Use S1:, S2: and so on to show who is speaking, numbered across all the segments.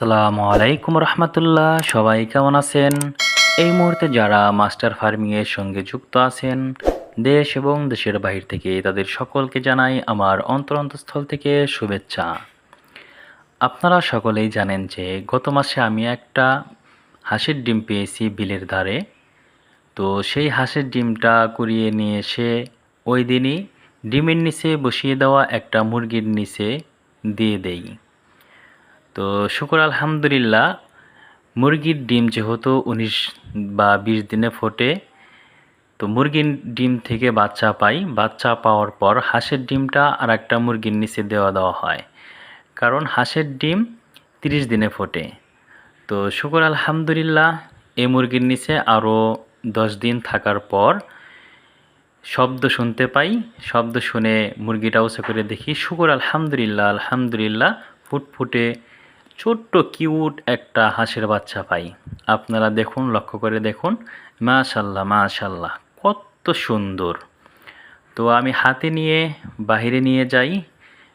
S1: আসসালামু আলাইকুম রহমতুল্লাহ। সবাই কেমন আছেন? এই মুহূর্তে যারা মাস্টার ফার্মিংয়ের সঙ্গে যুক্ত আছেন, দেশ এবং দেশের বাহির থেকে তাদের সকলকে জানাই আমার অন্তরন্তস্থল থেকে শুভেচ্ছা। আপনারা সকলেই জানেন যে গত মাসে আমি একটা হাঁসের ডিম পেয়েছি বিলের ধারে। তো সেই হাঁসের ডিমটা কুড়িয়ে নিয়ে এসে ওই দিনই ডিমের নিচে বসিয়ে দেওয়া একটা মুরগির নিচে দিয়ে দেই। তো শুকর আলহামদুলিল্লাহ, মুরগির ডিম যেহেতু উনিশ বা বিশ দিনে ফোটে, তো মুরগির ডিম থেকে বাচ্চা পাই। বাচ্চা পাওয়ার পর হাঁসের ডিমটা আর একটা মুরগির নিচে দেওয়া দেওয়া হয়। কারণ হাঁসের ডিম তিরিশ দিনে ফোটে। তো শুকর আলহামদুলিল্লাহ এই মুরগির নিচে আরও দশ দিন থাকার পর শব্দ শুনতে পাই। শব্দ শুনে মুরগিটা উঁচু করে দেখি, শুকর আলহামদুলিল্লাহ আলহামদুলিল্লাহ। ফুটফুটে ছোট্ট, কিউট একটা হাঁসের বাচ্চা পাই। আপনারা দেখুন, লক্ষ্য করে দেখুন। মাশাল্লাহ মাশাল্লাহ, কত সুন্দর। তো আমি হাতে নিয়ে বাহিরে নিয়ে যাই।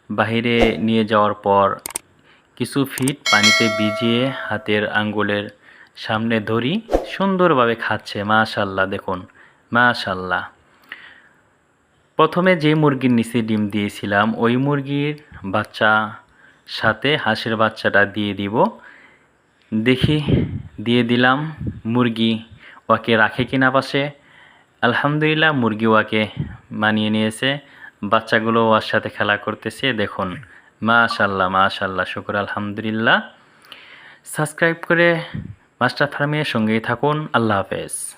S1: বাহিরে নিয়ে যাওয়ার পর কিছু ফিট পানিতে ভিজিয়ে হাতের আঙ্গুলের সামনে ধরি। সুন্দরভাবে খাচ্ছে, মাশাল্লাহ, দেখুন, মাশাল্লাহ। প্রথমে যে মুরগির নিচে ডিম দিয়েছিলাম, ওই মুরগির বাচ্চা সাথে হাঁসের বাচ্চাটা দিয়ে দিব। দেখি, দিয়ে দিলাম। মুরগি ওকে রাখে কিনা পাশে। আলহামদুলিল্লাহ, মুরগি ওকে মানিয়ে নিয়েছে। বাচ্চাগুলো ওর সাথে খেলা করতেছে, দেখুন। মাশাল্লাহ মাশাল্লাহ শুক্র, আলহামদুলিল্লাহ। সাবস্ক্রাইব করে মাস্টার ফার্মের সঙ্গেই থাকুন। আল্লাহ হাফেজ।